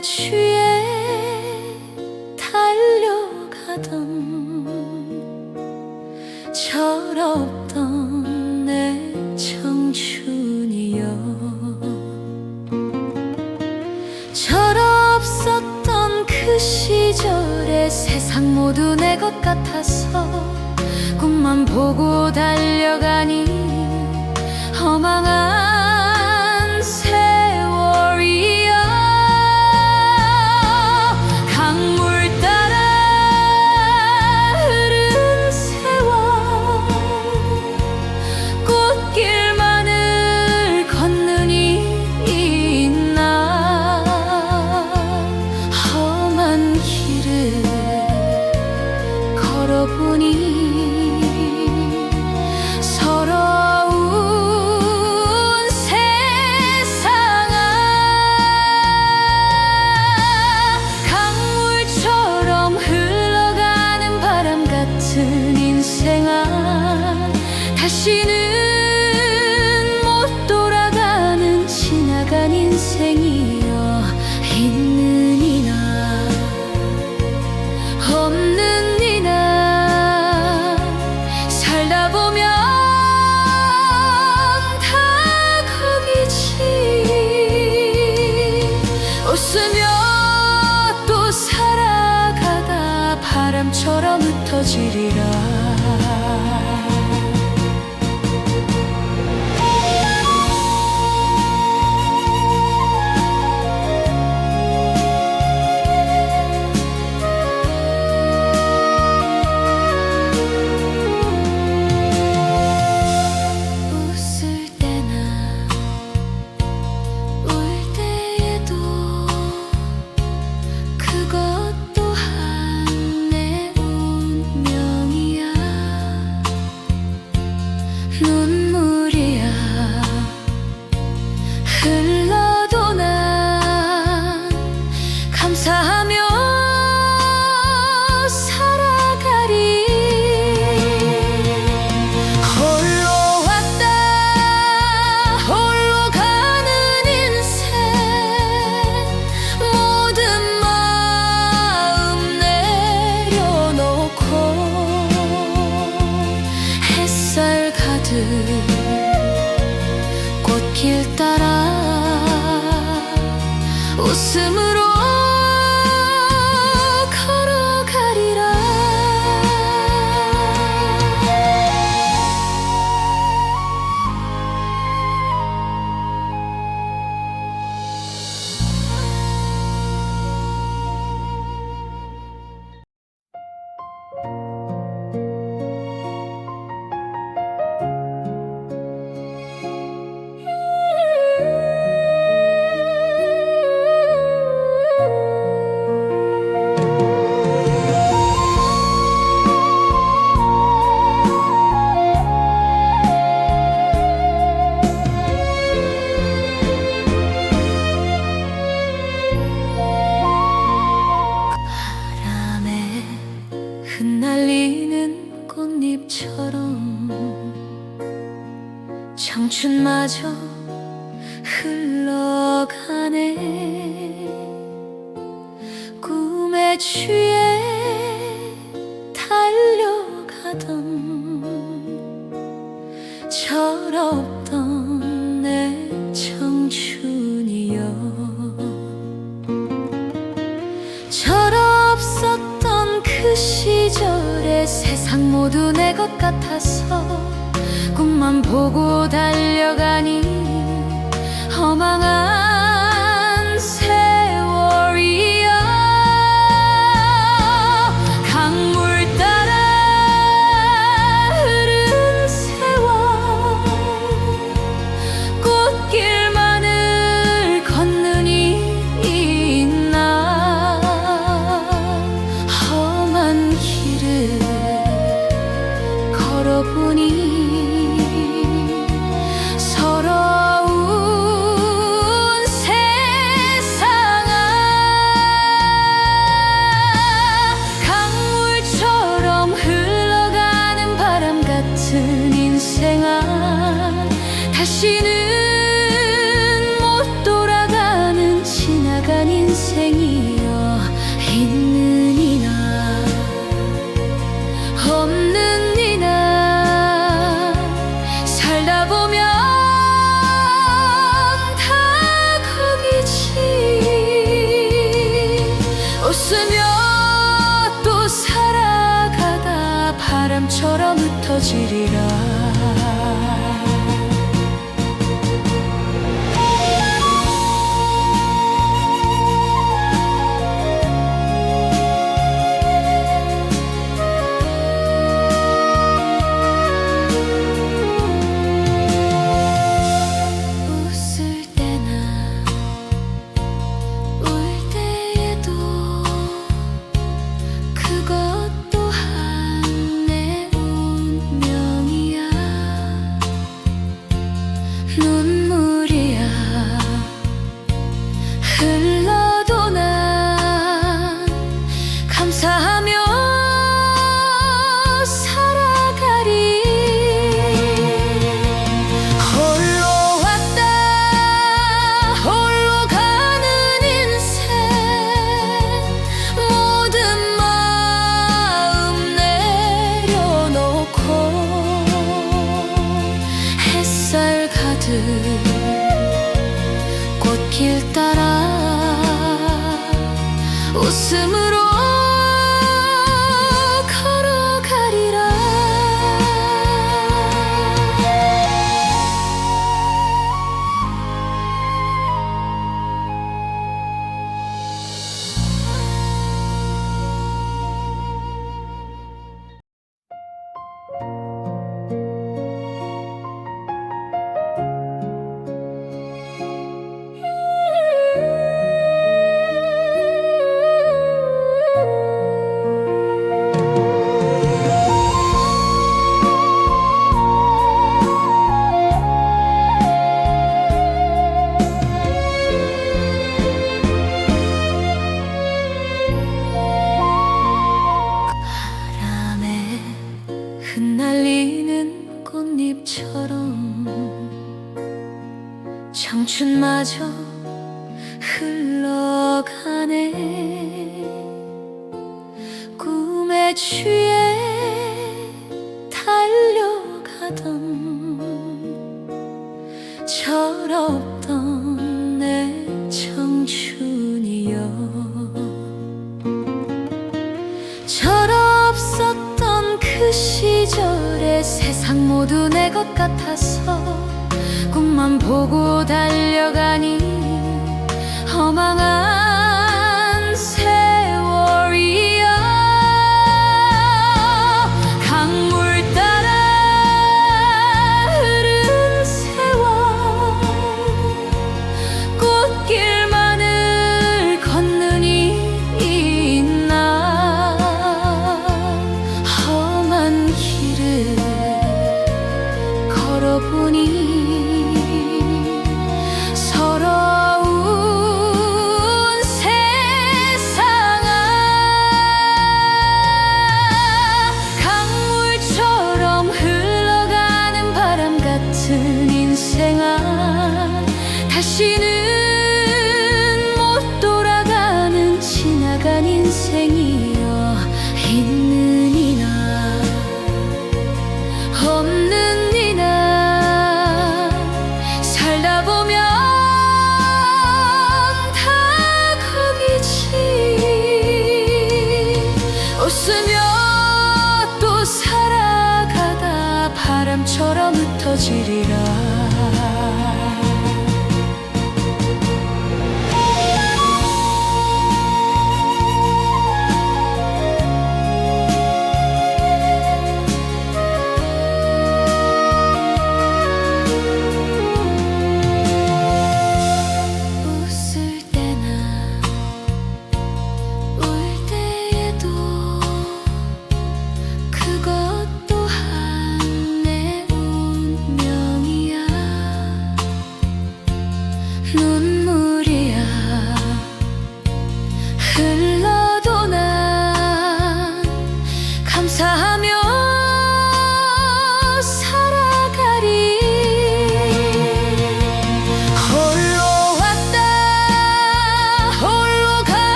취해 달려가던 철없던 내 청춘이여. 철없었던 그 시절에 세상 모두 내 것 같아서 꿈만 보고 달려가니 다시는 날리는 꽃잎처럼 청춘마저 흘러가네. 꿈에 취해 달려가던 철없던 세상 모두 내 것 같아서 꿈만 보고 달려가니 허망한 ah 펼쳐지리라. 가듯 꽃길 따라 웃음으로 청춘마저 흘러가네. 꿈에 취해 달려가던 철없던 내 청춘이여. 철없었던 그 시절에 세상 모두 내 것 같아서 너만 보고 달려가니 허망한